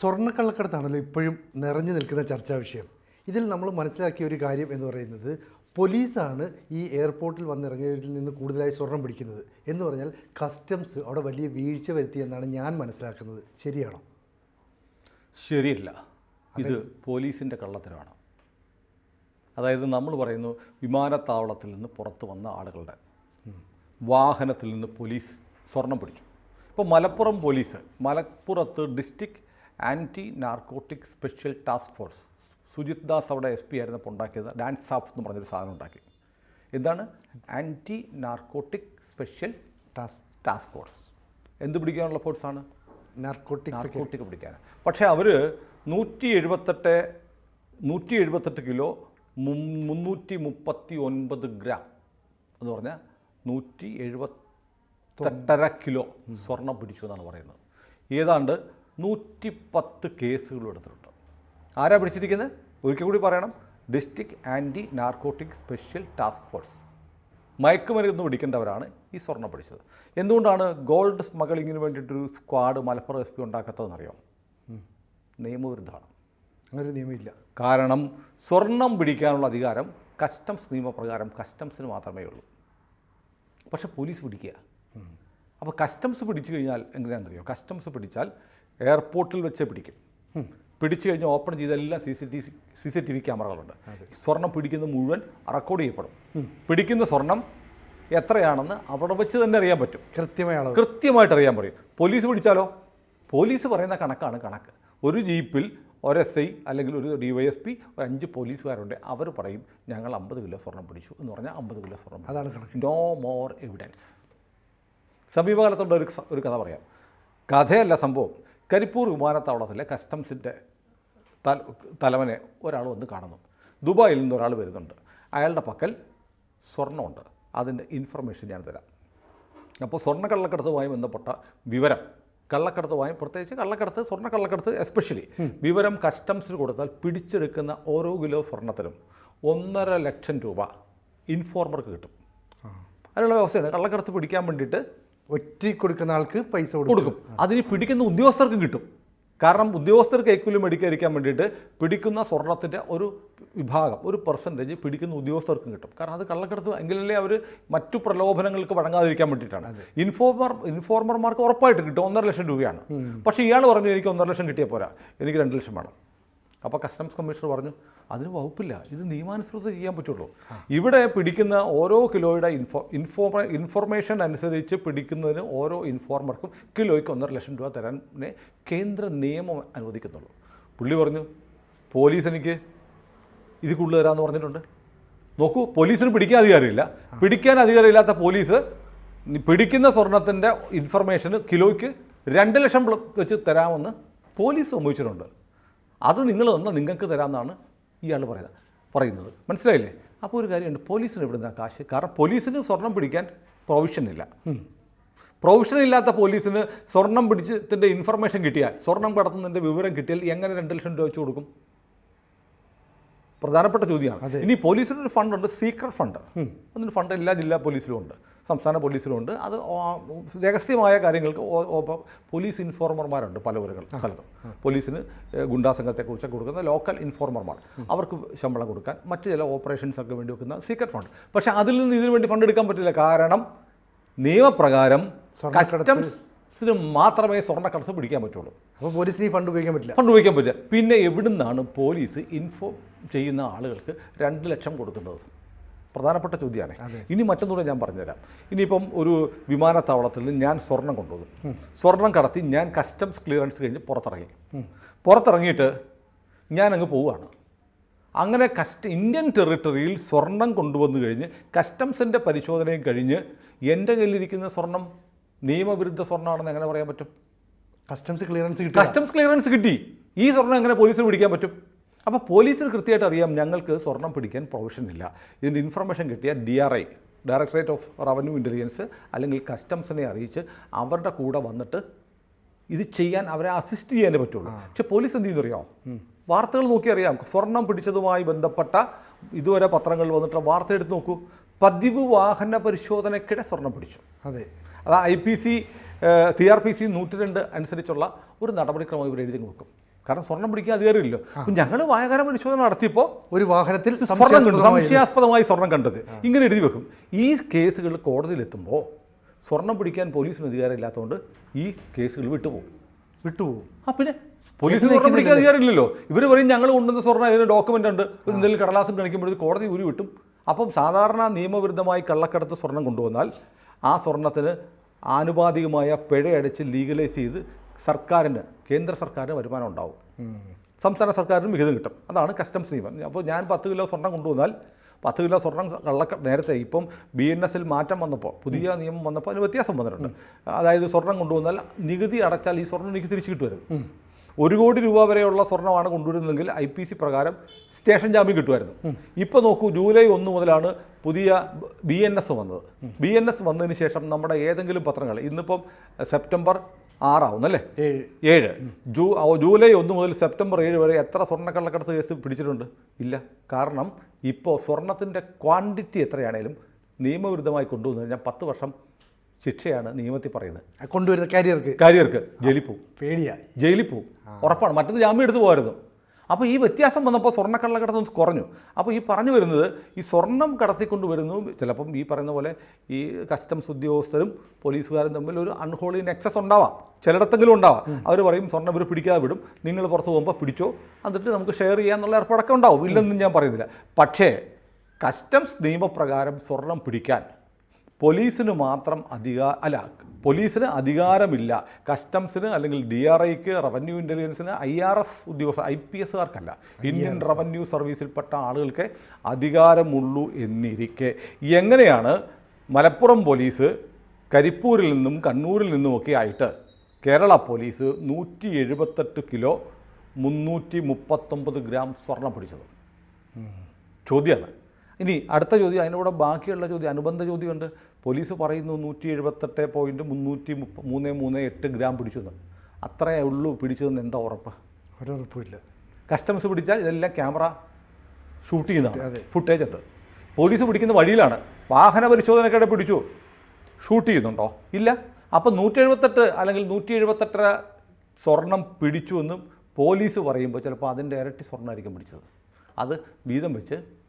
സ്വർണക്കള്ളക്കടത്താണല്ലോ ഇപ്പോഴും നിറഞ്ഞു നിൽക്കുന്ന ചർച്ചാ വിഷയം. ഇതിൽ നമ്മൾ മനസ്സിലാക്കിയ ഒരു കാര്യം എന്ന് പറയുന്നത് പോലീസാണ് ഈ എയർപോർട്ടിൽ വന്നിറങ്ങിയവരിൽ നിന്ന് കൂടുതലായി സ്വർണം പിടിക്കുന്നത് എന്ന് പറഞ്ഞാൽ കസ്റ്റംസ് അവിടെ വലിയ വീഴ്ച വരുത്തി എന്നാണ് ഞാൻ മനസ്സിലാക്കുന്നത്. ശരിയാണോ? ശരിയല്ല. ഇത് പോലീസിന്റെ കള്ളത്തരമാണ്. അതായത് നമ്മൾ പറയുന്നു വിമാനത്താവളത്തിൽ നിന്ന് പുറത്ത് വന്ന ആളുകളുടെ വാഹനത്തിൽ നിന്ന് പോലീസ് സ്വർണം പിടിച്ചു. ഇപ്പോൾ മലപ്പുറം പോലീസ് മലപ്പുറത്ത് district anti narcotic special task force Sujith Das അവിടെ എസ് പി ആയിരുന്നപ്പോൾ ഉണ്ടാക്കിയത് ഡാൻസ് സാപ്സ് എന്ന് പറഞ്ഞൊരു സാധനം ഉണ്ടാക്കി. എന്താണ്? Anti narcotic special task task force എന്ത് പിടിക്കാനുള്ള ഫോഴ്സാണ് നാർക്കോട്ടിക് നാർക്കോട്ടിക് പിടിക്കാൻ. പക്ഷേ അവർ നൂറ്റി എഴുപത്തെട്ട് നൂറ്റി എഴുപത്തെട്ട് കിലോ മുന്നൂറ്റി മുപ്പത്തി ഒൻപത് ഗ്രാം എന്ന് പറഞ്ഞാൽ നൂറ്റി എഴുപത്തെട്ടര കിലോ സ്വർണം പിടിച്ചു എന്നാണ് പറയുന്നത്. ഏതാണ്ട് നൂറ്റി പത്ത് കേസുകൾ എടുത്തിട്ടുണ്ട്. ആരാ പിടിച്ചിരിക്കുന്നത് ഒരിക്കൽ കൂടി പറയണം. District anti narcotic special task force മയക്കുമരുന്ന് പിടിക്കേണ്ടവരാണ് ഈ സ്വർണം പിടിച്ചത്. എന്തുകൊണ്ടാണ് ഗോൾഡ് സ്മഗ്ലിങ്ങിന് വേണ്ടിയിട്ടൊരു സ്ക്വാഡ് മലപ്പുറം എസ് പി ഉണ്ടാക്കാത്തതെന്നറിയാം? നിയമവിരുദ്ധമാണ്. അങ്ങനെ നിയമമില്ല. കാരണം സ്വർണം പിടിക്കാനുള്ള അധികാരം കസ്റ്റംസ് നിയമപ്രകാരം കസ്റ്റംസിന് മാത്രമേ ഉള്ളൂ. പക്ഷെ പോലീസ് പിടിക്കുക. അപ്പോൾ കസ്റ്റംസ് പിടിച്ചു കഴിഞ്ഞാൽ എങ്ങനെയാണെന്നറിയോ? കസ്റ്റംസ് പിടിച്ചാൽ എയർപോർട്ടിൽ വെച്ച് പിടിക്കും. പിടിച്ചു കഴിഞ്ഞ് ഓപ്പൺ ചെയ്ത എല്ലാം C C T C C T V ക്യാമറകളുണ്ട്. സ്വർണം പിടിക്കുന്ന മുഴുവൻ റെക്കോർഡ് ചെയ്യപ്പെടും. പിടിക്കുന്ന സ്വർണം എത്രയാണെന്ന് അവിടെ വെച്ച് തന്നെ അറിയാൻ പറ്റും. കൃത്യമായി കൃത്യമായിട്ട് അറിയാൻ പറയും. പോലീസ് പിടിച്ചാലോ? പോലീസ് പറയുന്ന കണക്കാണ് കണക്ക്. ഒരു ജീപ്പിൽ ഒരു എസ് ഐ അല്ലെങ്കിൽ ഒരു ഡി വൈ എസ് പി ഒരു അഞ്ച് പോലീസുകാരുണ്ട്. അവർ പറയും ഞങ്ങൾ അമ്പത് കിലോ സ്വർണം പിടിച്ചു എന്ന് പറഞ്ഞാൽ അമ്പത് കിലോ സ്വർണം അതാണ് നോ മോർ എവിഡൻസ് സമീപകാലത്തുള്ള ഒരു ഒരു കഥ പറയാം. കഥയല്ല സംഭവം. കരിപ്പൂർ വിമാനത്താവളത്തിലെ കസ്റ്റംസിന്റെ തല തലവനെ ഒരാൾ വന്ന് കാണുന്നു. ദുബായിൽ നിന്ന് ഒരാൾ വരുന്നുണ്ട്. അയാളുടെ പക്കൽ സ്വർണമുണ്ട്. അതിന്റെ ഇൻഫർമേഷൻ ഞാൻ തരാം. അപ്പോൾ സ്വർണ കള്ളക്കടത്തുമായി ബന്ധപ്പെട്ട വിവരം കള്ളക്കടത്തുമായി പ്രത്യേകിച്ച് കള്ളക്കടത്ത് സ്വർണ കള്ളക്കടത്ത് എസ്പെഷ്യലി വിവരം കസ്റ്റംസിന് കൊടുത്താൽ പിടിച്ചെടുക്കുന്ന ഓരോ കിലോ സ്വർണത്തിനും ഒന്നര ലക്ഷം രൂപ ഇൻഫോർമർക്ക് കിട്ടും. അതിനുള്ള വ്യവസ്ഥയാണ് കള്ളക്കടത്ത് പിടിക്കാൻ വേണ്ടിയിട്ട് ഒറ്റ കൊടുക്കുന്ന ആൾക്ക് പൈസ കൊടുക്കും. അതിന് പിടിക്കുന്ന ഉദ്യോഗസ്ഥർക്കും കിട്ടും. കാരണം ഉദ്യോഗസ്ഥർക്ക് കൈക്കൂലി മേടിക്കാതിരിക്കാൻ വേണ്ടിയിട്ട് പിടിക്കുന്ന സ്വർണത്തിന്റെ ഒരു വിഭാഗം ഒരു പെർസെന്റേജ് പിടിക്കുന്ന ഉദ്യോഗസ്ഥർക്കും കിട്ടും. കാരണം അത് കള്ളക്കടത്ത് എങ്കിലല്ലേ അവർ മറ്റു പ്രലോഭനങ്ങൾക്ക് വഴങ്ങാതിരിക്കാൻ വേണ്ടിയിട്ടാണ്. ഇൻഫോർമർ ഇൻഫോർമർമാർക്ക് ഉറപ്പായിട്ട് കിട്ടും. ഒന്നര ലക്ഷം രൂപയാണ്. പക്ഷേ ഇയാൾ പറഞ്ഞു എനിക്ക് ഒന്നര ലക്ഷം കിട്ടിയാൽ പോരാ. എനിക്ക് രണ്ട് ലക്ഷം വേണം. അപ്പോൾ കസ്റ്റംസ് കമ്മീഷണർ പറഞ്ഞു അതിന് വകുപ്പില്ല. ഇത് നിയമാനുസൃതം ചെയ്യാൻ പറ്റുള്ളൂ. ഇവിടെ പിടിക്കുന്ന ഓരോ കിലോയുടെ ഇൻഫോ ഇൻഫോർമേഷൻ ഇൻഫർമേഷൻ അനുസരിച്ച് പിടിക്കുന്നതിന് ഓരോ ഇൻഫോർമർക്കും കിലോയ്ക്ക് ഒന്നര ലക്ഷം രൂപ തരാൻ കേന്ദ്ര നിയമം അനുവദിക്കുന്നുള്ളൂ. പുള്ളി പറഞ്ഞു പോലീസ് എനിക്ക് ഇത് കൂടുതൽ തരാമെന്ന് പറഞ്ഞിട്ടുണ്ട്. നോക്കൂ പോലീസിന് പിടിക്കാൻ അധികാരമില്ല. പിടിക്കാൻ അധികാരമില്ലാത്ത പോലീസ് പിടിക്കുന്ന സ്വർണത്തിന്റെ ഇൻഫർമേഷന് കിലോയ്ക്ക് രണ്ട് ലക്ഷം വെച്ച് തരാമെന്ന് പോലീസ് സമ്മതിച്ചിട്ടുണ്ട്. അത് നിങ്ങൾ തന്നാൽ നിങ്ങൾക്ക് തരാമെന്നാണ് ഇയാൾ പറയുന്നത് പറയുന്നത്. മനസ്സിലായില്ലേ? അപ്പോൾ ഒരു കാര്യമുണ്ട് പോലീസിന് ഇവിടുന്ന കാശ് കാരണം പോലീസിന് സ്വർണം പിടിക്കാൻ പ്രൊവിഷൻ ഇല്ല. പ്രൊവിഷൻ ഇല്ലാത്ത പോലീസിന് സ്വർണം പിടിച്ചതിന്റെ ഇൻഫർമേഷൻ കിട്ടിയാൽ സ്വർണം കടത്തുന്നതിന്റെ വിവരം കിട്ടിയാൽ എങ്ങനെ രണ്ട് ലക്ഷം രൂപ വെച്ച് കൊടുക്കും? പ്രധാനപ്പെട്ട ചോദ്യമാണ്. ഇനി പോലീസിനൊരു ഫണ്ടുണ്ട് സീക്രട്ട് ഫണ്ട് അതിന് ഫണ്ട് എല്ലാ ജില്ലാ പോലീസിലും ഉണ്ട്. സംസ്ഥാന പോലീസിലും ഉണ്ട് അത് രഹസ്യമായ കാര്യങ്ങൾക്ക് പോലീസ് ഇൻഫോർമർമാരുണ്ട് പല ഊരുകൾ സ്ഥലത്തും. പോലീസിന് ഗുണ്ടാ സംഘത്തെക്കുറിച്ച് കൊടുക്കുന്ന ലോക്കൽ ഇൻഫോർമർമാർ. അവർക്ക് ശമ്പളം കൊടുക്കാൻ മറ്റ് ചില ഓപ്പറേഷൻസൊക്കെ വേണ്ടി വെക്കുന്ന സീക്രട്ട് ഫണ്ട്. പക്ഷേ അതിൽ നിന്ന് ഇതിനു വേണ്ടി ഫണ്ട് എടുക്കാൻ പറ്റില്ല. കാരണം നിയമപ്രകാരം കസ്റ്റംസിന് മാത്രമേ സ്വർണക്കടത്ത് പിടിക്കാൻ പറ്റുള്ളൂ. അപ്പോൾ പോലീസിന് ഈ ഫണ്ട് ഉപയോഗിക്കാൻ പറ്റില്ല. ഫണ്ട് ഉപയോഗിക്കാൻ പറ്റില്ല. പിന്നെ എവിടുന്നാണ് പോലീസ് ഇൻഫോം ചെയ്യുന്ന ആളുകൾക്ക് രണ്ട് ലക്ഷം കൊടുക്കുന്നത്? പ്രധാനപ്പെട്ട ചോദ്യമാണ്. ഇനി മറ്റൊന്നുകൂടെ ഞാൻ പറഞ്ഞുതരാം. ഇനിയിപ്പം ഒരു വിമാനത്താവളത്തിൽ നിന്ന് ഞാൻ സ്വർണം കൊണ്ടുവന്നു. സ്വർണം കടത്തി ഞാൻ കസ്റ്റംസ് ക്ലിയറൻസ് കഴിഞ്ഞ് പുറത്തിറങ്ങി. പുറത്തിറങ്ങിയിട്ട് ഞാൻ അങ്ങ് പോവുകയാണ്. അങ്ങനെ കസ്റ്റ ഇന്ത്യൻ ടെറിട്ടറിയിൽ സ്വർണം കൊണ്ടുവന്നു കഴിഞ്ഞ് കസ്റ്റംസിന്റെ പരിശോധനയും കഴിഞ്ഞ് എന്റെ കയ്യിലിരിക്കുന്ന സ്വർണം നിയമവിരുദ്ധ സ്വർണമാണെന്ന് എങ്ങനെ പറയാൻ പറ്റും? കസ്റ്റംസ് ക്ലിയറൻസ് കിട്ടി കസ്റ്റംസ് ക്ലിയറൻസ് കിട്ടി. ഈ സ്വർണം എങ്ങനെ പോലീസിന് പിടിക്കാൻ പറ്റും? അപ്പോൾ പോലീസിന് കൃത്യമായിട്ട് അറിയാം ഞങ്ങൾക്ക് സ്വർണം പിടിക്കാൻ പ്രൊവിഷൻ ഇല്ല. ഇതിന്റെ ഇൻഫർമേഷൻ കിട്ടിയ D R I directorate of revenue intelligence അല്ലെങ്കിൽ കസ്റ്റംസിനെ അറിയിച്ച് അവരുടെ കൂടെ വന്നിട്ട് ഇത് ചെയ്യാൻ അവരെ അസിസ്റ്റ് ചെയ്യാനേ പറ്റുള്ളൂ. പക്ഷെ പോലീസ് എന്ത് ചെയ്യുന്നറിയോ? വാർത്തകൾ നോക്കി അറിയാം. സ്വർണം പിടിച്ചതുമായി ബന്ധപ്പെട്ട ഇതുവരെ പത്രങ്ങളിൽ വന്നിട്ട് വാർത്ത എടുത്ത് നോക്കൂ. പതിവ് വാഹന പരിശോധനയ്ക്കിടെ സ്വർണം പിടിച്ചു. അതെ. അത് I P C C R P C നൂറ്റി രണ്ട് അനുസരിച്ചുള്ള ഒരു നടപടിക്രമം ഇവർ എഴുതി നോക്കും. കാരണം സ്വർണം പിടിക്കാൻ അധികാരമില്ലല്ലോ. അപ്പം ഞങ്ങൾ വായകാര പരിശോധന നടത്തിയപ്പോൾ ഒരു വാഹനത്തിൽ സ്വർണം കണ്ടു സംശയാസ്പദമായി സ്വർണം കണ്ടത്. ഇങ്ങനെ എഴുതി വെക്കും. ഈ കേസുകൾ കോടതിയിലെത്തുമ്പോൾ സ്വർണം പിടിക്കാൻ പോലീസിന് അധികാരം ഇല്ലാത്തതുകൊണ്ട് ഈ കേസുകൾ വിട്ടുപോകും. വിട്ടുപോകും. ആ പിന്നെ പോലീസിന് സ്വർണം പിടിക്കാൻ അധികാരമില്ലല്ലോ. ഇവർ പറയും ഞങ്ങൾ കൊണ്ടുവന്ന സ്വർണം ഇതിന് ഡോക്യുമെന്റ് ഉണ്ട്. എന്തെങ്കിലും കടലാസം കാണിക്കുമ്പോൾ കോടതി ഊരി വിട്ടും. അപ്പം സാധാരണ നിയമവിരുദ്ധമായി കള്ളക്കടത്ത് സ്വർണം കൊണ്ടുവന്നാൽ ആ സ്വർണത്തിന് ആനുപാതികമായ പിഴയടച്ച് ലീഗലൈസ് ചെയ്ത് സർക്കാരിന് കേന്ദ്ര സർക്കാരിന് വരുമാനം ഉണ്ടാവും. സംസ്ഥാന സർക്കാരിന് വിഹിതം കിട്ടും. അതാണ് കസ്റ്റംസ് നിയമം. അപ്പോൾ ഞാൻ പത്ത് കിലോ സ്വർണം കൊണ്ടുവന്നാൽ പത്ത് കിലോ സ്വർണം കള്ളക്ക നേരത്തെ ഇപ്പം ബി എൻ എസിൽ മാറ്റം വന്നപ്പോൾ പുതിയ നിയമം വന്നപ്പോൾ അതിന് വ്യത്യാസം വന്നിട്ടുണ്ട്. അതായത് സ്വർണം കൊണ്ടുവന്നാൽ നികുതി അടച്ചാൽ ഈ സ്വർണം എനിക്ക് തിരിച്ചു കിട്ടുമായിരുന്നു ഒരു കോടി രൂപ വരെയുള്ള സ്വർണമാണ് കൊണ്ടുവരുന്നതെങ്കിൽ ഐ പി സി പ്രകാരം സ്റ്റേഷൻ ജാമ്യം കിട്ടുമായിരുന്നു. ഇപ്പോൾ നോക്കൂ ജൂലൈ ഒന്ന് മുതലാണ് പുതിയ ബി എൻ എസ് വന്നത്. ബി എൻ എസ് വന്നതിന് ശേഷം നമ്മുടെ ഏതെങ്കിലും പത്രങ്ങൾ ഇന്നിപ്പം സെപ്റ്റംബർ ആറാവുന്നല്ലേ? അല്ലേ ഏഴ്. ജൂ ജൂലൈ ഒന്ന് മുതൽ സെപ്റ്റംബർ ഏഴ് വരെ എത്ര സ്വർണക്കള്ളക്കടത്ത് കേസ് പിടിച്ചിട്ടുണ്ട്? ഇല്ല. കാരണം ഇപ്പോൾ സ്വർണത്തിന്റെ ക്വാണ്ടിറ്റി എത്രയാണേലും നിയമവിരുദ്ധമായി കൊണ്ടുവന്നു കഴിഞ്ഞാൽ പത്ത് വർഷം ശിക്ഷയാണ് നിയമത്തിൽ പറയുന്നത്. കൊണ്ടുവരുന്ന കാരിയർക്ക് കാരിയർക്ക് ജയിലിൽ പോകും പേടിയാ ജയിലിൽ ഉറപ്പാണ്. മറ്റത് ജാമ്യം എടുത്തു പോകരുത്. അപ്പോൾ ഈ വ്യത്യാസം വന്നപ്പോൾ സ്വർണക്കള്ളക്കടത്ത് കടത്തും കുറഞ്ഞു. അപ്പോൾ ഈ പറഞ്ഞു വരുന്നത് ഈ സ്വർണം കടത്തിക്കൊണ്ട് വരുന്നു. ചിലപ്പം ഈ പറയുന്ന പോലെ ഈ കസ്റ്റംസ് ഉദ്യോഗസ്ഥരും പോലീസുകാരും തമ്മിൽ ഒരു അൺഹോളി നെക്സസ് ഉണ്ടാവാം. ചിലയിടത്തെങ്കിലും ഉണ്ടാവാം. അവർ പറയും സ്വർണം ഇവർ പിടിക്കാതെ വിടും. നിങ്ങൾ പുറത്ത് പോകുമ്പോൾ പിടിച്ചോ. എന്നിട്ട് നമുക്ക് ഷെയർ ചെയ്യാമെന്നുള്ള ഏർപ്പാടൊക്കെ ഉണ്ടാവും. ഇല്ലെന്നും ഞാൻ പറയുന്നില്ല. പക്ഷേ കസ്റ്റംസ് നിയമപ്രകാരം സ്വർണം പിടിക്കാൻ പോലീസിന് മാത്രം അധികാ അല്ല പോലീസിന് അധികാരമില്ല. കസ്റ്റംസിന് അല്ലെങ്കിൽ ഡി ആർ ഐക്ക് റവന്യൂ ഇന്റലിജൻസിന് ഐ ആർ എസ് ഉദ്യോഗസ്ഥ ഐ പി എസുകാർക്കല്ല ഇന്ത്യൻ റവന്യൂ സർവീസിൽപ്പെട്ട ആളുകൾക്ക് അധികാരമുള്ളൂ എന്നിരിക്കെ. എങ്ങനെയാണ് മലപ്പുറം പോലീസ് കരിപ്പൂരിൽ നിന്നും കണ്ണൂരിൽ നിന്നുമൊക്കെ ആയിട്ട് കേരള പോലീസ് നൂറ്റി എഴുപത്തെട്ട് കിലോ മുന്നൂറ്റി മുപ്പത്തൊമ്പത് ഗ്രാം സ്വർണം പിടിച്ചത്? ചോദ്യമാണ്. ഇനി അടുത്ത ചോദ്യം അതിനോട് ബാക്കിയുള്ള ചോദ്യം അനുബന്ധ ചോദ്യമുണ്ട്. പോലീസ് പറയുന്നു നൂറ്റി എഴുപത്തെട്ട് പോയിന്റ് മുന്നൂറ്റി മുപ്പ മൂന്ന് മൂന്ന് എട്ട് ഗ്രാം പിടിച്ചു അത്രയേ ഉള്ളൂ പിടിച്ചതെന്ന് എന്താ ഉറപ്പ്? ഉറപ്പില്ല. കസ്റ്റംസ് പിടിച്ചാൽ ഇതെല്ലാം ക്യാമറ ഷൂട്ട് ചെയ്യുന്നതാണ്. ഫുട്ടേജ് ഉണ്ട്. പോലീസ് പിടിക്കുന്ന വഴിയിലാണ്. വാഹന പരിശോധനക്കിടെ പിടിച്ചു. ഷൂട്ട് ചെയ്യുന്നുണ്ടോ? ഇല്ല. അപ്പം നൂറ്റി എഴുപത്തെട്ട് അല്ലെങ്കിൽ നൂറ്റി എഴുപത്തെട്ടര സ്വർണം പിടിച്ചു എന്നും പോലീസ് പറയുമ്പോൾ ചിലപ്പോൾ അതിന്റെ ഇരട്ടി സ്വർണമായിരിക്കും പിടിച്ചത്. അത് വീതം വെച്ച്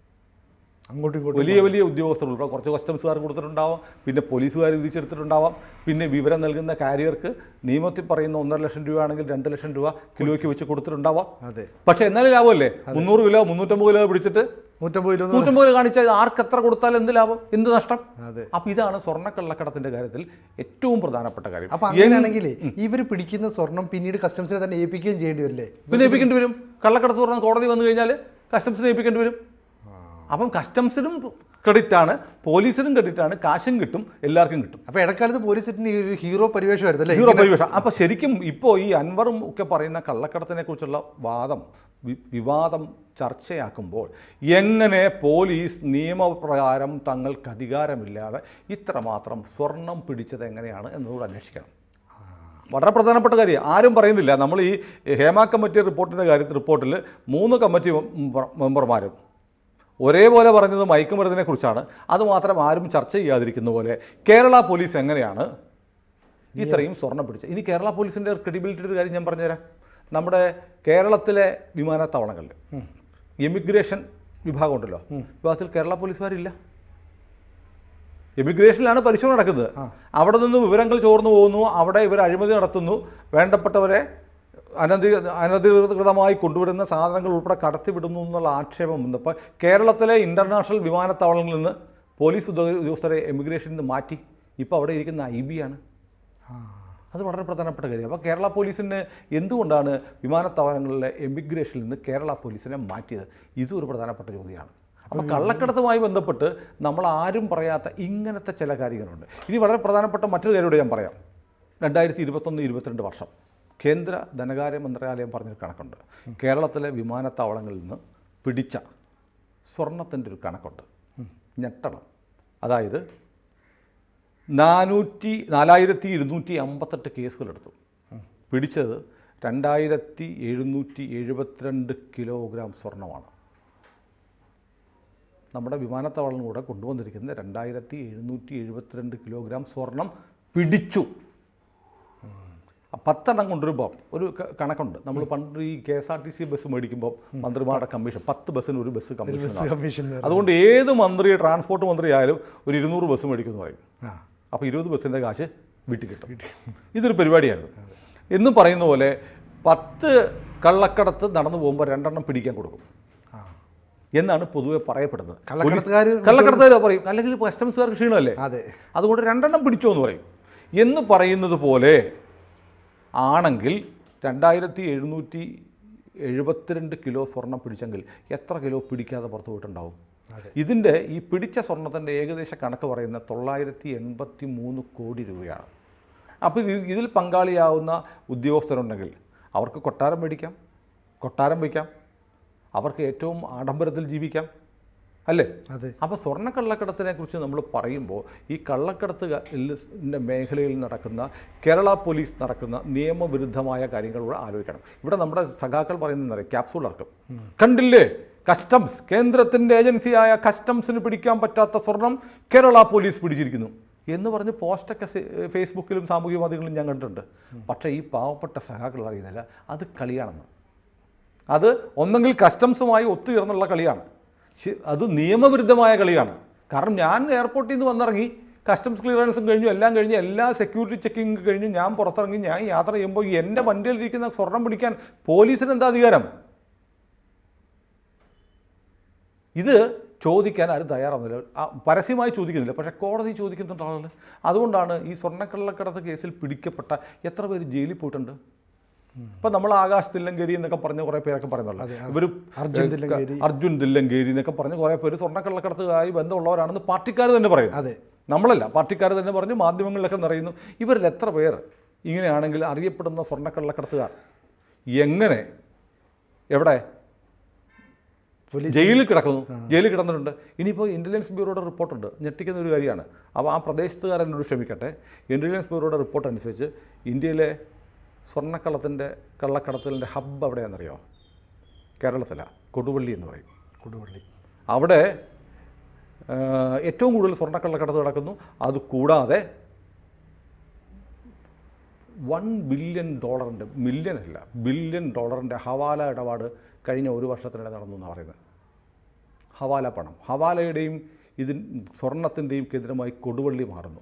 അങ്ങോട്ടും ഇങ്ങോട്ടും വലിയ വലിയ ഉദ്യോഗസ്ഥർ ഉൾപ്പെടെ കുറച്ച് കസ്റ്റംസുകാർ കൊടുത്തിട്ടുണ്ടാവാം പിന്നെ പോലീസുകാർ വിധിച്ചെടുത്തിട്ടുണ്ടാവാം പിന്നെ വിവരം നൽകുന്ന കാരിയർക്ക് നിയമത്തിൽ പറയുന്ന ഒന്നര ലക്ഷം രൂപയാണെങ്കിൽ രണ്ട് ലക്ഷം രൂപ കിലോയ്ക്ക് വെച്ച് കൊടുത്തിട്ടുണ്ടാവാം. അതെ. പക്ഷേ എന്നാലും ലാഭമല്ലേ? മുന്നൂറ് കിലോ മുന്നൂറ്റമ്പത് കിലോ പിടിച്ചിട്ട് നൂറ്റമ്പത് കിലോ നൂറ്റമ്പത് കിലോ കാണിച്ചാൽ ആർക്ക് എത്ര കൊടുത്താൽ എന്ത് ലാഭം? എന്ത് നഷ്ടം? അതെ. അപ്പോൾ ഇതാണ് സ്വർണക്കള്ളക്കടത്തിന്റെ കാര്യത്തിൽ ഏറ്റവും പ്രധാനപ്പെട്ട കാര്യം. അപ്പൊ അങ്ങനെയാണെങ്കിൽ ഇവർ പിടിക്കുന്ന സ്വർണം പിന്നീട് കസ്റ്റംസിനെ തന്നെ ഏൽപ്പിക്കുകയും ചെയ്യേണ്ടി വരില്ലേ? പിന്നെ ഏൽപ്പിക്കേണ്ടി വരും. കള്ളക്കടത്ത് പറഞ്ഞ കോടതി വന്നു കഴിഞ്ഞാൽ കസ്റ്റംസിനെ ഏൽപ്പിക്കേണ്ടി വരും. അപ്പം കസ്റ്റംസിനും ക്രെഡിറ്റ് ആണ് പോലീസിനും ക്രെഡിറ്റ് ആണ് കാശും കിട്ടും എല്ലാവർക്കും കിട്ടും. അപ്പോൾ ഇടക്കാലത്ത് പോലീസിന് ഈ ഒരു ഹീറോ പരിവേഷമായിരുന്നു അല്ലേ? ഹീറോ പരിവേഷം. അപ്പോൾ ശരിക്കും ഇപ്പോൾ ഈ അൻവറും ഒക്കെ പറയുന്ന കള്ളക്കടത്തിനെ കുറിച്ചുള്ള വാദം വിവാദം ചർച്ചയാക്കുമ്പോൾ എങ്ങനെ പോലീസ് നിയമപ്രകാരം തങ്ങൾക്ക് അധികാരമില്ലാതെ ഇത്രമാത്രം സ്വർണം പിടിച്ചത് എങ്ങനെയാണ് എന്നതുകൂടെ അന്വേഷിക്കണം. വളരെ പ്രധാനപ്പെട്ട കാര്യം. ആരും പറയുന്നില്ല. നമ്മൾ ഈ ഹേമ കമ്മിറ്റി റിപ്പോർട്ടിന്റെ കാര്യത്തിൽ റിപ്പോർട്ടിൽ മൂന്ന് കമ്മിറ്റി മെമ്പർമാരും ഒരേപോലെ പറഞ്ഞത് മയക്കുമരുന്നിനെ കുറിച്ചാണ് അതുമാത്രം ആരും ചർച്ച ചെയ്യാതിരിക്കുന്ന പോലെ കേരള പോലീസ് എങ്ങനെയാണ് ഇത്രയും സ്വർണം പിടിച്ചത്? ഇനി കേരള പോലീസിന്റെ ക്രെഡിബിലിറ്റിയുടെ ഒരു കാര്യം ഞാൻ പറഞ്ഞുതരാം നമ്മുടെ കേരളത്തിലെ വിമാനത്താവളങ്ങളിൽ എമിഗ്രേഷൻ വിഭാഗം ഉണ്ടല്ലോ. വിഭാഗത്തിൽ കേരള പോലീസുകാരില്ല. എമിഗ്രേഷനിലാണ് പരിശോധന നടക്കുന്നത്. അവിടെ നിന്ന് വിവരങ്ങൾ ചോർന്നു പോകുന്നു അവിടെ ഇവർ അഴിമതി നടത്തുന്നു. വേണ്ടപ്പെട്ടവരെ അനധി അനധികൃതമായി കൊണ്ടുവരുന്ന സാധനങ്ങൾ ഉൾപ്പെടെ കടത്തിവിടുന്നു എന്നുള്ള ആക്ഷേപം വന്നപ്പോൾ കേരളത്തിലെ ഇന്റർനാഷണൽ വിമാനത്താവളങ്ങളിൽ നിന്ന് പോലീസ് ഉദ്യോഗ- ഉദ്യോഗസ്ഥരെ എമിഗ്രേഷനിൽ നിന്ന് മാറ്റി. ഇപ്പോൾ അവിടെ ഇരിക്കുന്ന ഐ ബി ആണ്. അത് വളരെ പ്രധാനപ്പെട്ട കാര്യം. അപ്പോൾ കേരള പോലീസിന് എന്തുകൊണ്ടാണ് വിമാനത്താവളങ്ങളിലെ എമിഗ്രേഷനിൽ നിന്ന് കേരള പോലീസിനെ മാറ്റിയത്? ഇതും ഒരു പ്രധാനപ്പെട്ട ചോദ്യമാണ്. അപ്പോൾ കള്ളക്കടത്തുമായി ബന്ധപ്പെട്ട് നമ്മൾ ആരും പറയാത്ത ഇങ്ങനത്തെ ചില കാര്യങ്ങളുണ്ട്. ഇനി വളരെ പ്രധാനപ്പെട്ട മറ്റൊരു കാര്യം കൂടി ഞാൻ പറയാം. രണ്ടായിരത്തി ഇരുപത്തൊന്ന് ഇരുപത്തിരണ്ട് വർഷം. കേന്ദ്ര ധനകാര്യ മന്ത്രാലയം പറഞ്ഞൊരു കണക്കുണ്ട്. കേരളത്തിലെ വിമാനത്താവളങ്ങളിൽ നിന്ന് പിടിച്ച സ്വർണത്തിന്റെ ഒരു കണക്കുണ്ട്. ഞെട്ടണം. അതായത് നാനൂറ്റി നാലായിരത്തി ഇരുന്നൂറ്റി അമ്പത്തെട്ട് കേസുകളെടുത്തു. പിടിച്ചത് രണ്ടായിരത്തി എഴുന്നൂറ്റി എഴുപത്തിരണ്ട് കിലോഗ്രാം സ്വർണമാണ്. നമ്മുടെ വിമാനത്താവളങ്ങളിലൂടെ കൊണ്ടുവന്നിരിക്കുന്നത് രണ്ടായിരത്തി എഴുന്നൂറ്റി എഴുപത്തിരണ്ട് കിലോഗ്രാം സ്വർണം പിടിച്ചു. പത്തെണ്ണം കൊണ്ടുവരുമ്പോൾ ഒരു കണക്കുണ്ട്. നമ്മൾ പണ്ട് ഈ K S R T C bus മേടിക്കുമ്പോൾ മന്ത്രിമാരുടെ കമ്മീഷൻ പത്ത് ബസ്സിന് ഒരു ബസ് കമ്മീഷൻ അതുകൊണ്ട് ഏത് മന്ത്രി ട്രാൻസ്പോർട്ട് മന്ത്രി ആയാലും ഒരു ഇരുന്നൂറ് ബസ് മേടിക്കുമെന്ന് പറയും. അപ്പോൾ ഇരുപത് ബസ്സിന്റെ കാശ് വീട്ടിൽ കിട്ടും. ഇതൊരു പരിപാടിയായിരുന്നു. എന്നും പറയുന്ന പോലെ പത്ത് കള്ളക്കടത്ത് നടന്നു പോകുമ്പോൾ രണ്ടെണ്ണം പിടിക്കാൻ കൊടുക്കും. എന്നാണ് പൊതുവെ പറയപ്പെടുന്നത്. കള്ളക്കടത്തുകാർ പറയും. അല്ലെങ്കിൽ കസ്റ്റംസുകാർക്ക് ക്ഷീണമല്ലേ? അതെ. അതുകൊണ്ട് രണ്ടെണ്ണം പിടിച്ചോ എന്ന് പറയും. എന്ന് പറയുന്നത് പോലെ ആണെങ്കിൽ രണ്ടായിരത്തി എഴുന്നൂറ്റി എഴുപത്തിരണ്ട് കിലോ സ്വർണം പിടിച്ചെങ്കിൽ എത്ര കിലോ പിടിക്കാതെ പുറത്തു പോയിട്ടുണ്ടാവും? ഇതിന്റെ ഈ പിടിച്ച സ്വർണത്തിന്റെ ഏകദേശ കണക്ക് പറയുന്ന തൊള്ളായിരത്തി എൺപത്തി മൂന്ന് കോടി രൂപയാണ്. അപ്പോൾ ഇത് ഇതിൽ പങ്കാളിയാവുന്ന ഉദ്യോഗസ്ഥരുണ്ടെങ്കിൽ അവർക്ക് കൊട്ടാരം മേടിക്കാം കൊട്ടാരം വയ്ക്കാം അവർക്ക് ഏറ്റവും ആഡംബരത്തിൽ ജീവിക്കാം അല്ലേ? അതെ. അപ്പോൾ സ്വർണക്കള്ളക്കടത്തിനെ കുറിച്ച് നമ്മൾ പറയുമ്പോൾ ഈ കള്ളക്കടത്ത് മേഖലയിൽ നടക്കുന്ന കേരള പോലീസ് നടക്കുന്ന നിയമവിരുദ്ധമായ കാര്യങ്ങളോട് ആലോചിക്കണം. ഇവിടെ നമ്മുടെ സഖാക്കൾ പറയുന്നത് ക്യാപ്സൂൾ ഇറക്കും കണ്ടില്ലേ? കസ്റ്റംസ്. കേന്ദ്രത്തിന്റെ ഏജൻസിയായ കസ്റ്റംസിന് പിടിക്കാൻ പറ്റാത്ത സ്വർണം കേരള പോലീസ് പിടിച്ചിരിക്കുന്നു. എന്ന് പറഞ്ഞ് പോസ്റ്റൊക്കെ ഫേസ്ബുക്കിലും സാമൂഹ്യ മാധ്യമങ്ങളിലും ഞാൻ കണ്ടിട്ടുണ്ട്. പക്ഷേ ഈ പാവപ്പെട്ട സഖാക്കൾ അറിയുന്നില്ല അത് കളിയാണെന്ന്. അത് ഒന്നെങ്കിൽ കസ്റ്റംസുമായി ഒത്തുയർന്നുള്ള കളിയാണ്. അത് നിയമവിരുദ്ധമായ കളിയാണ്. കാരണം ഞാൻ എയർപോർട്ടിൽ നിന്ന് വന്നിറങ്ങി കസ്റ്റംസ് ക്ലിയറൻസും കഴിഞ്ഞു എല്ലാം കഴിഞ്ഞ് എല്ലാ സെക്യൂരിറ്റി ചെക്കിങ് കഴിഞ്ഞു ഞാൻ പുറത്തിറങ്ങി ഞാൻ യാത്ര ചെയ്യുമ്പോൾ എന്റെ വണ്ടിയിലിരിക്കുന്ന സ്വർണം പിടിക്കാൻ പോലീസിന് എന്താ അധികാരം? ഇത് ചോദിക്കാൻ ആരും തയ്യാറാവുന്നില്ല. പരസ്യമായി ചോദിക്കുന്നില്ല. പക്ഷേ കോടതി ചോദിക്കുന്നുണ്ട് ആളുകൾ അതുകൊണ്ടാണ് ഈ സ്വർണക്കള്ളക്കടത്ത് കേസിൽ പിടിക്കപ്പെട്ട എത്ര പേര് ജയിലിൽ പോയിട്ടുണ്ട്? ഇപ്പം നമ്മൾ ആകാശ് തില്ലങ്കേരി എന്നൊക്കെ പറഞ്ഞ കുറെ പേരൊക്കെ പറയുന്നുള്ളൂ അതെ, ഇവർ അർജുൻ തില്ലങ്കേരി. എന്നൊക്കെ പറഞ്ഞ് കുറെ പേര് സ്വർണക്കള്ളക്കടത്തുമായി ബന്ധമുള്ളവരാണെന്ന് പാർട്ടിക്കാർ തന്നെ പറയുന്നു. അതെ. നമ്മളല്ല പാർട്ടിക്കാർ തന്നെ പറഞ്ഞു മാധ്യമങ്ങളിലൊക്കെ നിറയുന്നു. ഇവരിൽ എത്ര പേർ ഇങ്ങനെയാണെങ്കിൽ അറിയപ്പെടുന്ന സ്വർണക്കള്ളക്കടത്തുകാർ എങ്ങനെ എവിടെ? ജയിലിൽ കിടക്കുന്നു. ജയിലിൽ കിടന്നിട്ടുണ്ട്. ഇനിയിപ്പോൾ ഇന്റലിജൻസ് ബ്യൂറോയുടെ റിപ്പോർട്ടുണ്ട് ഞെട്ടിക്കുന്ന ഒരു കാര്യമാണ്. അപ്പോൾ ആ പ്രദേശത്തുകാരനോട് ക്ഷമിക്കട്ടെ. ഇന്റലിജൻസ് ബ്യൂറോയുടെ റിപ്പോർട്ട് അനുസരിച്ച് ഇന്ത്യയിലെ സ്വർണക്കള്ളത്തിന്റെ കള്ളക്കടത്തലിന്റെ ഹബ്ബ് എവിടെയാണെന്നറിയോ? കേരളത്തിലാണ് കൊടുവള്ളി എന്ന് പറയും. കൊടുവള്ളി. അവിടെ ഏറ്റവും കൂടുതൽ സ്വർണക്കള്ളക്കടത്ത് നടക്കുന്നു. അത് കൂടാതെ വൺ ബില്യൺ ഡോളറിന്റെ മില്യൺ അല്ല ബില്യൺ ഡോളറിന്റെ ഹവാല ഇടപാട് കഴിഞ്ഞ ഒരു വർഷത്തിനിടെ നടന്നു എന്നാണ് പറയുന്നത്. ഹവാല പണം. ഹവാലയുടെയും ഇതിൻ സ്വർണത്തിന്റെയും കേന്ദ്രമായി കൊടുവള്ളി മാറുന്നു.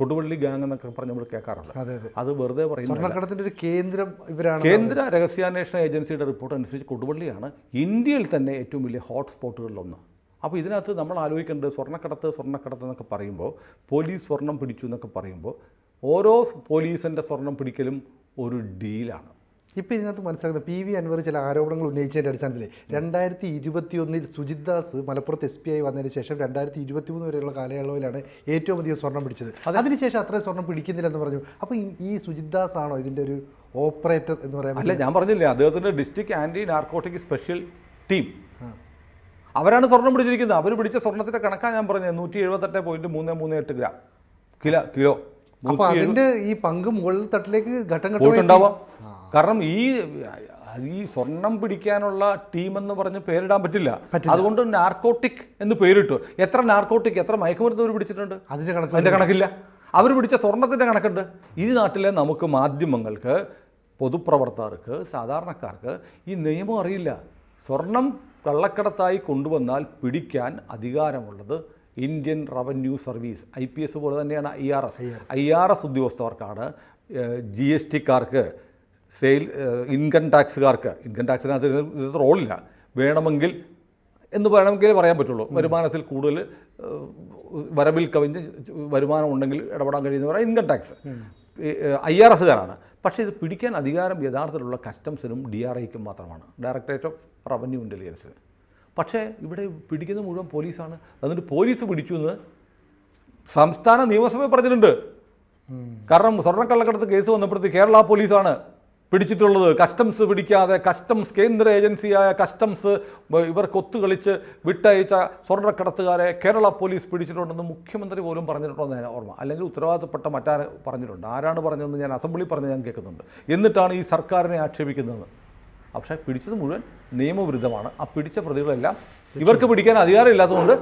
കൊടുവള്ളി ഗാങ് എന്നൊക്കെ പറഞ്ഞ് നമ്മൾ കേൾക്കാറുണ്ട്. അതെ വെറുതെ പറയുന്നത് ഒരു കേന്ദ്രം ഇവരാണ് കേന്ദ്ര രഹസ്യാന്വേഷണ ഏജൻസിയുടെ റിപ്പോർട്ട് അനുസരിച്ച് കൊടുവള്ളിയാണ് ഇന്ത്യയിൽ തന്നെ ഏറ്റവും വലിയ ഹോട്ട് ഹോട്ട്സ്പോട്ടുകളിലൊന്ന് അപ്പോൾ ഇതിനകത്ത് നമ്മൾ ആലോചിക്കേണ്ടത് സ്വർണക്കടത്ത് സ്വർണക്കടത്ത് എന്നൊക്കെ പറയുമ്പോൾ പോലീസ് സ്വർണം പിടിച്ചു എന്നൊക്കെ പറയുമ്പോൾ ഓരോ പോലീസിന്റെ സ്വർണം പിടിക്കലും ഒരു ഡീലാണ് ഇപ്പം ഇതിനകത്ത് മനസ്സിലാക്കുന്ന പി വി അൻവർ ചില ആരോപണങ്ങൾ ഉന്നയിച്ചതിന്റെ അടിസ്ഥാനത്തിൽ രണ്ടായിരത്തി ഇരുപത്തി ഒന്നിൽ സുജിത് ദാസ് മലപ്പുറത്ത് എസ് പി ഐ വന്നതിന് ശേഷം രണ്ടായിരത്തി ഇരുപത്തി മൂന്ന് വരെയുള്ള കാലയളവിലാണ് ഏറ്റവും അധികം സ്വർണം പിടിച്ചത്. അതിനുശേഷം അത്രയും സ്വർണം പിടിക്കുന്നില്ലെന്ന് പറഞ്ഞു. അപ്പോൾ ഈ- സുജിത് ദാസ് ആണോ ഇതിന്റെ ഒരു ഓപ്പറേറ്റർ എന്ന് പറയാൻ അല്ല ഞാൻ പറഞ്ഞില്ലേ അദ്ദേഹത്തിന്റെ district anti narcotic special team. അവരാണ് സ്വർണം പിടിച്ചിരിക്കുന്നത്. അവർ പിടിച്ച സ്വർണത്തിന്റെ കണക്കാണ് ഞാൻ പറഞ്ഞത്. നൂറ്റി എഴുപത്തെട്ട് പോയിന്റ് മൂന്ന് മൂന്ന് എട്ട് ഗ്രാം. Kilo kilo. അപ്പോൾ അതിന്റെ ഈ പങ്ക് മുകളിൽ തട്ടിലേക്ക് ഘട്ടം ഘട്ടം പോയിട്ടുണ്ടാവാം. കാരണം ഈ ഈ സ്വർണം പിടിക്കാനുള്ള ടീം എന്ന് പറഞ്ഞ് പേരിടാൻ പറ്റില്ല. അതുകൊണ്ട് നാർക്കോട്ടിക് എന്ന് പേരിട്ടു. എത്ര നാർക്കോട്ടിക് എത്ര മയക്കുമരുന്ന് അവർ പിടിച്ചിട്ടുണ്ട്? അതിന്റെ കണക്ക് അതിന്റെ കണക്കില്ല. അവർ പിടിച്ച സ്വർണത്തിന്റെ കണക്കുണ്ട്. ഈ നാട്ടിലെ നമുക്ക് മാധ്യമങ്ങൾക്ക് പൊതുപ്രവർത്തകർക്ക് സാധാരണക്കാർക്ക് ഈ നിയമം അറിയില്ല. സ്വർണം കള്ളക്കടത്തായി കൊണ്ടുവന്നാൽ പിടിക്കാൻ അധികാരമുള്ളത് Indian revenue service I P S പോലെ തന്നെയാണ് I R S. I R S. ഉദ്യോഗസ്ഥർക്കാണ് G S ടിക്കാർക്ക്. സെയിൽ ഇൻകം ടാക്സുകാർക്ക്. ഇൻകം ടാക്സിനകത്ത് ഇതിനകത്ത് റോളില്ല. വേണമെങ്കിൽ എന്ന് വേണമെങ്കിൽ പറയാൻ പറ്റുള്ളൂ. വരുമാനത്തിൽ കൂടുതൽ വരവിൽ കവിഞ്ഞ് വരുമാനം ഉണ്ടെങ്കിൽ ഇടപെടാൻ കഴിയുന്നവരാണ് ഇൻകം ടാക്സ്. ഐ ആർ എസ്സുകാരാണ്. പക്ഷേ ഇത് പിടിക്കാൻ അധികാരം യഥാർത്ഥത്തിലുള്ള കസ്റ്റംസിനും ഡി ആർ ഐക്കും മാത്രമാണ്. ഡയറക്ടറേറ്റ് ഓഫ് റവന്യൂ ഇന്റലിജൻസിന് പക്ഷേ ഇവിടെ പിടിക്കുന്ന മുഴുവൻ പോലീസാണ്. എന്നിട്ട് പോലീസ് പിടിച്ചു എന്ന് സംസ്ഥാന നിയമസഭ പറഞ്ഞിട്ടുണ്ട്. കാരണം സ്വർണക്കള്ളക്കടത്ത് കേസ് വന്നപ്പോഴത്തേക്ക് കേരള പോലീസാണ്. പിടിച്ചിട്ടുള്ളത്. കസ്റ്റംസ് പിടിക്കാതെ കസ്റ്റംസ് കേന്ദ്ര ഏജൻസിയായ കസ്റ്റംസ് ഇവർക്ക് ഒത്തുകളിച്ച് വിട്ടയച്ച സ്വർണക്കടത്തുകാരെ കേരള പോലീസ് പിടിച്ചിട്ടുണ്ടെന്ന് മുഖ്യമന്ത്രി പോലും പറഞ്ഞിട്ടുണ്ടെന്ന് ഞാൻ ഓർമ്മ. അല്ലെങ്കിൽ ഉത്തരവാദിത്തപ്പെട്ട മറ്റാര് പറഞ്ഞിട്ടുണ്ട്. ആരാണ് പറഞ്ഞതെന്ന് ഞാൻ അസംബ്ലി പറഞ്ഞ് ഞാൻ കേൾക്കുന്നുണ്ട്. എന്നിട്ടാണ് ഈ സർക്കാരിനെ ആക്ഷേപിക്കുന്നത്. പക്ഷേ പിടിച്ചത് മുഴുവൻ നിയമവിരുദ്ധമാണ്. ആ പിടിച്ച പ്രതികളെല്ലാം ഇവർക്ക് പിടിക്കാൻ അധികാരമില്ലാത്തതുകൊണ്ട്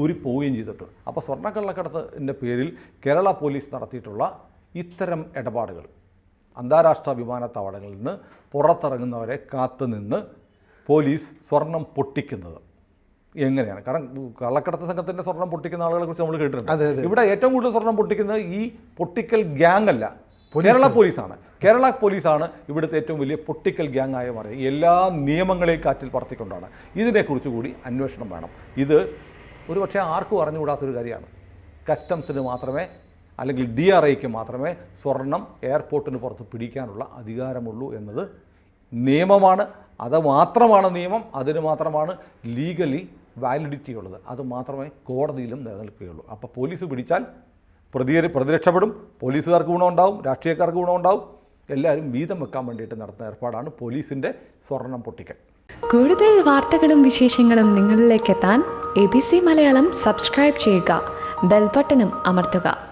ഊരി പോവുകയും ചെയ്തിട്ടുണ്ട് അപ്പോൾ സ്വർണക്കള്ളക്കടത്തിന്റെ പേരിൽ കേരള പോലീസ് നടത്തിയിട്ടുള്ള ഇത്തരം ഇടപാടുകൾ. അന്താരാഷ്ട്ര വിമാനത്താവളങ്ങളിൽ നിന്ന് പുറത്തിറങ്ങുന്നവരെ കാത്തുനിന്ന് പോലീസ് സ്വർണം പൊട്ടിക്കുന്നത്. എങ്ങനെയാണ്? കാരണം കള്ളക്കടത്ത് സംഘത്തിന്റെ സ്വർണം പൊട്ടിക്കുന്ന ആളുകളെ കുറിച്ച് നമ്മൾ കേട്ടിട്ടുണ്ട്. ഇവിടെ ഏറ്റവും കൂടുതൽ സ്വർണം പൊട്ടിക്കുന്നത് ഈ പൊട്ടിക്കൽ ഗ്യാങ് അല്ല. കേരള പോലീസാണ്. കേരള പോലീസാണ് ഇവിടുത്തെ ഏറ്റവും വലിയ പൊട്ടിക്കൽ ഗ്യാങ് ആയ പറയുക എല്ലാ നിയമങ്ങളെയും കാറ്റിൽ പറത്തിക്കൊണ്ടാണ്. ഇതിനെക്കുറിച്ച് കൂടി അന്വേഷണം വേണം. ഇത് ഒരു പക്ഷേ ആർക്കും അറിഞ്ഞുകൂടാത്തൊരു കാര്യമാണ്. കസ്റ്റംസിന് മാത്രമേ അല്ലെങ്കിൽ ഡി ആർ ഐക്ക് മാത്രമേ സ്വർണം എയർപോർട്ടിന് പുറത്ത് പിടിക്കാനുള്ള അധികാരമുള്ളൂ എന്നത് നിയമമാണ്. അത് മാത്രമാണ് നിയമം അതിന് മാത്രമാണ് ലീഗലി വാലിഡിറ്റി ഉള്ളത്. അത് മാത്രമേ കോടതിയിലും നിലനിൽക്കുകയുള്ളൂ. അപ്പോൾ പോലീസ് പിടിച്ചാൽ പ്രതി പ്രതിരക്ഷപ്പെടും പോലീസുകാർക്ക് ഗുണമുണ്ടാവും രാഷ്ട്രീയക്കാർക്ക് ഗുണമുണ്ടാവും എല്ലാവരും വീതം വെക്കാൻ വേണ്ടിയിട്ട് നടത്തുന്ന ഏർപ്പാടാണ് പോലീസിന്റെ സ്വർണം പൊട്ടിക്കൽ. കൂടുതൽ വാർത്തകളും വിശേഷങ്ങളും നിങ്ങളിലേക്ക് എത്താൻ A B C Malayalam subscribe ചെയ്യുക. ബെൽബട്ടനും അമർത്തുക.